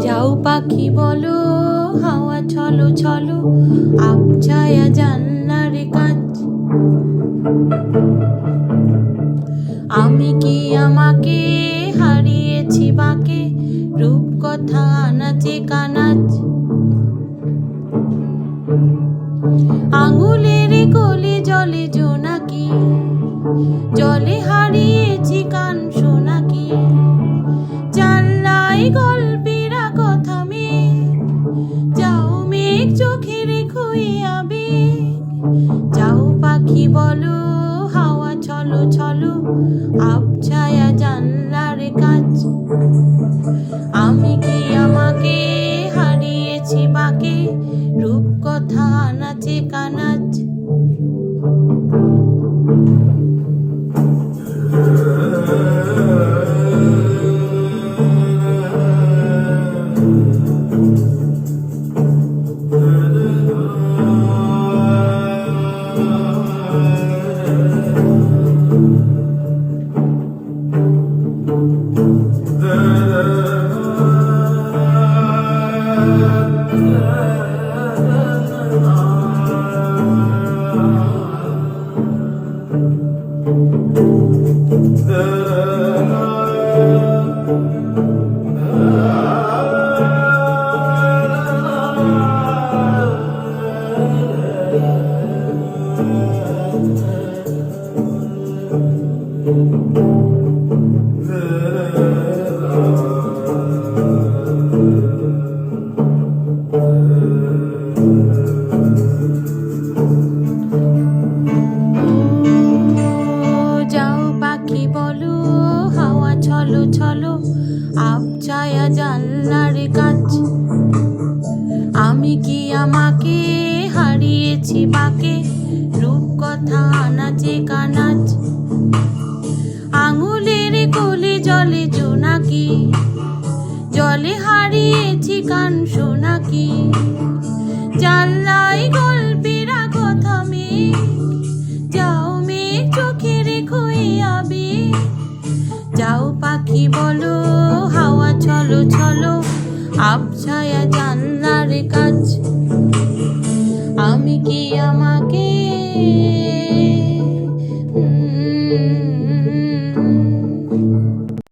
যাও পাখি বলো, হাওয়া ছলো ছলো আবছায়া জান্নার কাজ। আমি কি আমাকে হারিয়েছি বাকে? রূপকথা নাচে কানাচ। আঙুলের কোলে জলে জোনাকি জলে হারিয়েছি কান সোনাকি পাখি বলো? হাওয়া, চলো চলো। আবছায়া জানলার কাজ। আমি কি আমাকে হারিয়েছি বাকে? রূপকথা নাচে কানাচ ছলো ছলো আবছায়া জানলার কাজ আমি কি আমাকে হারিয়েছি বাকে রূপকথা আনাচে কানাচ। আঙুলের কোলে জলে জোনাকি। জলে হারিয়েছি কান সোনাকি পাখি বলো হাওয়া চলো চলো। আবছায়া জান্নার কা কি